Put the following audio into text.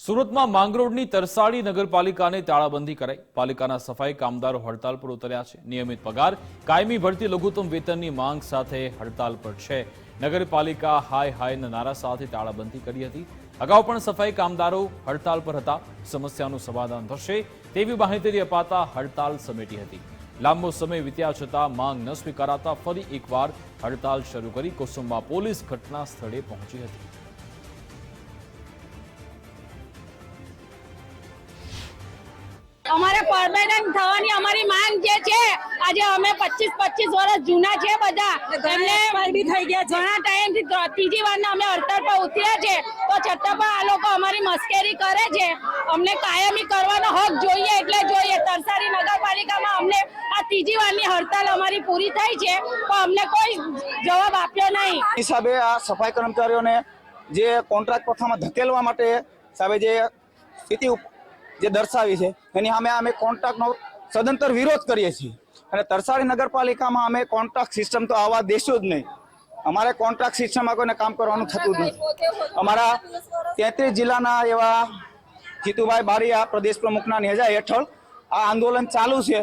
સુરતમાં માંગરોળની તરસાડી નગરપાલિકાને તાળાબંધી કરાઈ. પાલિકાના સફાઈ કામદારો હડતાલ પર ઉતર્યા છે. નિયમિત પગાર, કાયમી ભરતી લઘુત્તમ વેતનની માંગ સાથે હડતાલ પર છે. નગરપાલિકા હાય હાયના નારા સાથે તાળાબંધી કરી હતી. અગાઉ પણ સફાઈ કામદારો હડતાલ પર હતા. સમસ્યાનું સમાધાન થશે તેવી માહિતી અપાતા હડતાલ સમેટી હતી. લાંબો સમય વીત્યા છતાં માંગ ન સ્વીકારાતા ફરી એકવાર હડતાલ શરૂ કરી. કુસુમ્બા પોલીસ ઘટના સ્થળે પહોંચી હતી. અમારે પરમાનન્ટ થવાની અમારી માંગ જે છે આજે અમે પચીસ પચીસ વર્ષ જૂના છે બધા. એમને થઈ ગયા ઘણા ટાઈમથી ત્રીજી વાર અમે હડતાળ પર ઉતર્યા છે. તો છતાં પણ આ લોકો અમારી મસ્કેરી કરે છે. અમને કાયમી કરવાનો હક જોઈએ એટલે જોઈએ. તરસારી નગરપાલિકામાં અમને આ ત્રીજી વારની હડતાલ અમારી પૂરી થઈ છે. પણ અમને કોઈ જવાબ આપ્યો નહીં. હિસાબે આ સફાઈ કર્મચારીઓને જે કોન્ટ્રાક્ટ પ્રથામાં ધકેલવા માટે સાહેબ જે સ્થિતિ જે દર્શાવી છે, એની સામે અમે કોન્ટ્રાક્ટનો સદંતર વિરોધ કરીએ છીએ. અને તરસાડી નગરપાલિકામાં અમે કોન્ટ્રાક્ટ સિસ્ટમ તો આવવા દેશું જ નહીં. અમારે કોન્ટ્રાક્ટ સિસ્ટમમાં કોઈને કામ કરવાનું થતું જ નથી. અમારા તેત્રીસ જિલ્લાના એવા જીતુભાઈ બારીયા પ્રદેશ પ્રમુખના નેજા હેઠળ આ આંદોલન ચાલુ છે.